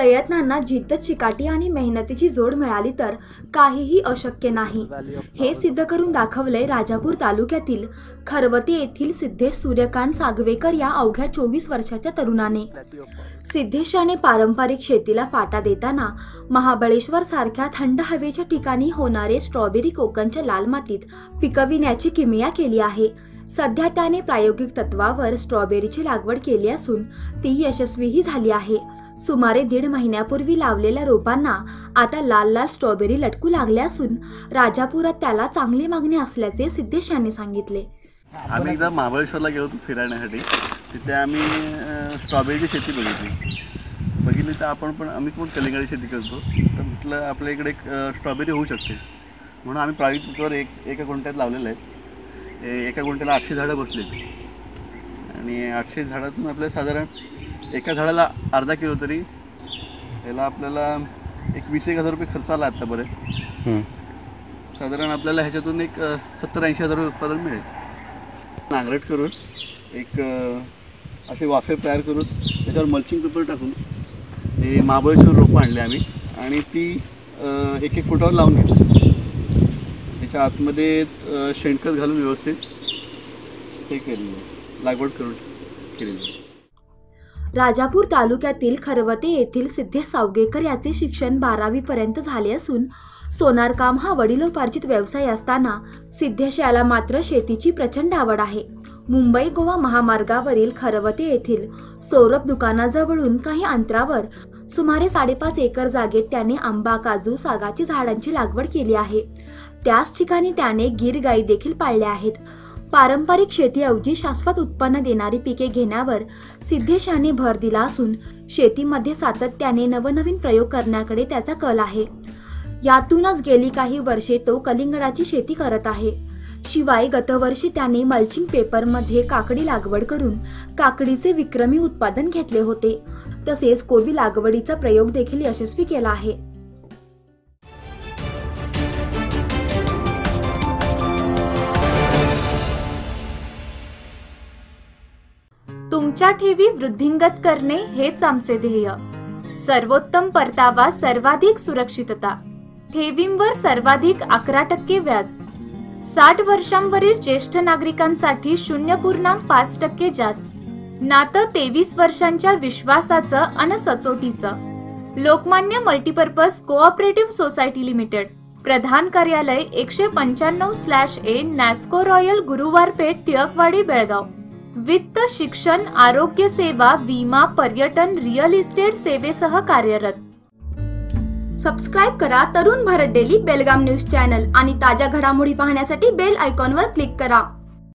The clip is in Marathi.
प्रयत्नांना जिद्द चिकाटी आणि मेहनतीची जोड मिळाली तर काहीही अशक्य नाही. हे सिद्ध करून दाखवलंय राजापूर तालुक्यातील खरवते येथील सिद्धेश सूर्यकांत सागवेकर या अवघ्या चोवीस वर्षाच्या तरुणाने. सिद्धेशाने पारंपरिक शेतीला फाटा देताना महाबळेश्वर सारख्या थंड हवेच्या ठिकाणी होणारे स्ट्रॉबेरी कोकणच्या लाल मातीत पिकविण्याची किमया केली आहे. सध्या त्याने प्रायोगिक तत्वावर स्ट्रॉबेरीची लागवड केली असून ती यशस्वीही झाली आहे. सुमारे दीड महिन्यापूर्वी लावलेल्या रोपांना आता लाल लाल स्ट्रॉबेरी लटकू लागल्या असून राजापुरात त्याला चांगली मागणी असल्याचे सिद्धेश यांनी सांगितले. आम्ही एकदा महाबळेश्वरला गेलो होतो फिरण्यासाठी. तिथे आम्ही स्ट्रॉबेरीची शेती बघितली. बघितली तर आपण पण आम्ही पण कलिंगाची शेती करतो. तर म्हटलं आपल्या इकडे स्ट्रॉबेरी होऊ शकते. म्हणून आम्ही प्रायव्हेट एक एका गुंठ्यात लावलेलं आहे. एका गुंठ्याला आठशे झाडं बसलेत. आणि आठशे झाडातून आपल्याला साधारण एका झाडाला अर्धा किलो तरी याला आपल्याला एक वीस एक हजार रुपये खर्च आला आत्तापर्यंत साधारण आपल्याला ह्याच्यातून एक सत्तर ऐंशी हजार रुपये उत्पादन मिळेल. नांगरट करून एक अ, असे वाफे तयार करून त्याच्यावर मल्चिंग पेपर टाकून हे महाबळेश्वर रोपं आणले आम्ही. आणि ती अ, एक एक फुटावर लावून घेतली. त्याच्या आतमध्ये अ, शेणखत घालून व्यवस्थित हे केलेलं आहे, लागवड करून केलेली आहे. राजापूर तालुक्यातील खरवते येथील सिद्धेश सावगेकर याचे शिक्षण बारावी पर्यंत झाले असून सोनारकाम हा वडिलोपार्जित व्यवसाय असताना सिद्धेश याला मात्र शेतीची प्रचंड आवड आहे. मुंबई गोवा महामार्गावरील खरवते येथील सौरभ दुकानाजवळून काही अंतरावर सुमारे साडेपाच एकर जागेत त्याने आंबा काजू सागाची झाडांची लागवड केली आहे. त्याच ठिकाणी त्याने गिर गाई देखील पाळल्या आहेत. पारंपरिक शेतीऐवजी शाश्वत उत्पन्न देणारी पिके घेण्यावर सिद्धेशाने भर दिला असून शेतीमध्ये सातत्याने नवनवीन प्रयोग करण्याकडे त्याचा कल आहे. यातूनच गेली काही वर्षे तो कलिंगडाची शेती करत आहे. शिवाय गतवर्षी त्याने मल्चिंग पेपरमध्ये काकडी लागवड करून काकडीचे विक्रमी उत्पादन घेतले होते. तसेच कोबी लागवडीचा प्रयोग देखील यशस्वी केला आहे. आमच्या ठेवी वृद्धिंगत करणे हेच आमचे ध्येय. सर्वोत्तम परतावा सर्वाधिक सुरक्षितता. ठेवींवर सर्वाधिक अकरा टक्के व्याज. साठ वर्षांवरील ज्येष्ठ नागरिकांसाठी शून्य पूर्णांक पाच टक्के जास्त. नातं तेवीस वर्षांच्या विश्वासाचं अन सचोटीचं. Lokmanya multipurpose cooperative society limited. प्रधान कार्यालय एकशे पंच्याण्णव स्लॅश ए नॅस्को रॉयल गुरुवार पेठ टिळकवाडी बेळगाव. वित्त शिक्षण आरोग्य सेवा विमा पर्यटन रिअल इस्टेट सेवेसह कार्यरत. सबस्क्राईब करा Tarun Bharat daily Belgaum news channel आणि ताज्या घडामोडी पाहण्यासाठी बेल आयकॉनवर क्लिक करा.